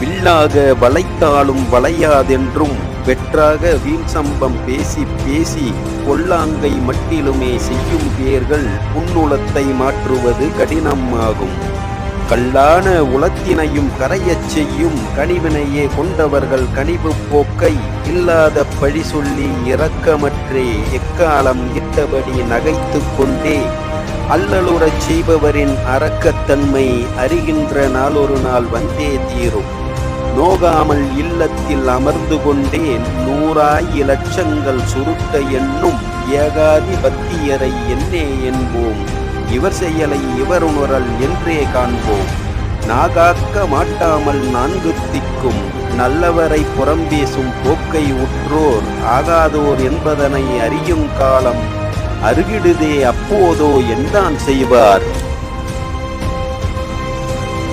வில்லாக வளைத்தாலும் வளையாதென்றும் வெற்றாக வீண் சம்பம் பேசி பேசி கொல்லாங்கை மட்டிலுமே செய்யும் பேர்கள் புன்னுளத்தை மாற்றுவது கடினமாகும். கல்லான உளத்தினையும் கரையச் செய்யும் கனிவினையே கொண்டவர்கள் கனிவு போக்கை இல்லாத பழி சொல்லி இரக்கமற்றே எக்காலம் இட்டபடி நகைத்து கொண்டே அல்லலுறச் செய்பவரின் அரக்கத்தன்மை அறிகின்ற நாளொரு நாள் வந்தே தீரும். நோகாமல் இல்லத்தில் அமர்ந்து கொண்டே நூறாய் இலட்சங்கள் சுருட்ட என்னும் ஏகாதிபத்தியரை என்னே என்போம். இவர் செயலை இவர் உணரல் என்றே காண்போம். நாகாக்க மாட்டாமல் நான்கு திக்கும். நல்லவரை புறம்பேசும் போக்கை உற்றோர் ஆகாதோர் என்பதனை அறியும் காலம் அருகிடுதே அப்போதோ என்றான் செய்வார்.